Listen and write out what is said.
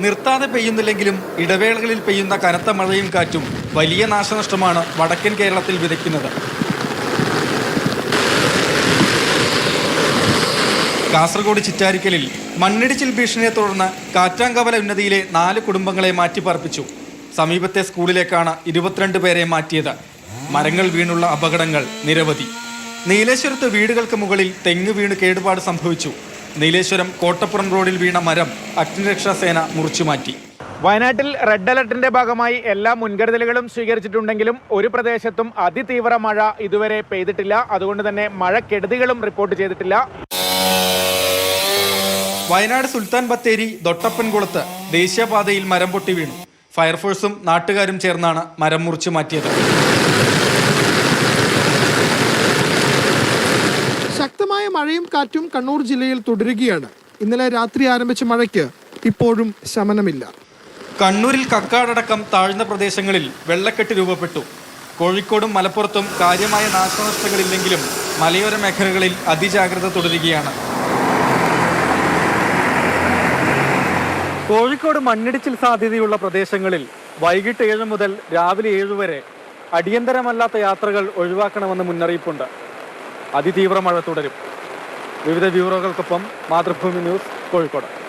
നിർത്താതെ പെയ്യുന്നില്ലെങ്കിലും ഇടവേളകളിൽ പെയ്യുന്ന കനത്ത മഴയും കാറ്റും വലിയ നാശനഷ്ടമാണ് വടക്കൻ കേരളത്തിൽ വിതയ്ക്കുന്നത്. കാസർഗോഡ് ചിറ്റാരിക്കലിൽ മണ്ണിടിച്ചിൽ ഭീഷണിയെ തുടർന്ന് കാറ്റാങ്കവല ഉന്നതിയിലെ നാല് കുടുംബങ്ങളെ മാറ്റിപ്പാർപ്പിച്ചു. സമീപത്തെ സ്കൂളിലേക്കാണ് ഇരുപത്തിരണ്ട് പേരെ മാറ്റിയത്. മരങ്ങൾ വീണുള്ള അപകടങ്ങൾ നിരവധി. നീലേശ്വരത്ത് വീടുകൾക്ക് മുകളിൽ തെങ്ങ് വീണ് കേടുപാട് സംഭവിച്ചു. നീലേശ്വരം കോട്ടപ്പുറം റോഡിൽ വീണ മരം അഗ്നിരക്ഷാസേന മുറിച്ചുമാറ്റി. വയനാട്ടിൽ റെഡ് അലർട്ടിന്റെ ഭാഗമായി എല്ലാ മുൻകരുതലുകളും സ്വീകരിച്ചിട്ടുണ്ടെങ്കിലും ഒരു പ്രദേശത്തും അതിതീവ്ര മഴ ഇതുവരെ പെയ്തിട്ടില്ല. അതുകൊണ്ട് തന്നെ മഴക്കെടുതികളും റിപ്പോർട്ട് ചെയ്തിട്ടില്ല. വയനാട് സുൽത്താൻ ബത്തേരി ദൊട്ടപ്പൻകുളത്ത് ദേശീയപാതയിൽ മരം പൊട്ടി വീണു. ഫയർഫോഴ്സും നാട്ടുകാരും ചേർന്നാണ് മരം മുറിച്ചു മാറ്റിയത് ശക്തമായ മഴയും കാറ്റും കണ്ണൂർ ജില്ലയിൽ തുടരുകയാണ്. ഇന്നലെ രാത്രി ആരംഭിച്ച മഴയ്ക്ക് ഇപ്പോഴും ശമനമില്ല. കണ്ണൂരിൽ കക്കാടടക്കം താഴ്ന്ന പ്രദേശങ്ങളിൽ വെള്ളക്കെട്ട് രൂപപ്പെട്ടു. കോഴിക്കോടും മലപ്പുറത്തും കാര്യമായ നാശനഷ്ടങ്ങളില്ലെങ്കിലും മലയോര മേഖലകളിൽ അതിജാഗ്രത തുടരുകയാണ്. കോഴിക്കോട് മണ്ണിടിച്ചിൽ സാധ്യതയുള്ള പ്രദേശങ്ങളിൽ വൈകിട്ട് ഏഴ് മുതൽ രാവിലെ ഏഴ് വരെ അടിയന്തരമല്ലാത്ത യാത്രകൾ ഒഴിവാക്കണമെന്ന് മുന്നറിയിപ്പുണ്ട്. അതിതീവ്ര മഴ തുടരും. വിവിധ ബ്യൂറോകൾക്കൊപ്പം മാതൃഭൂമി ന്യൂസ് കോഴിക്കോട്.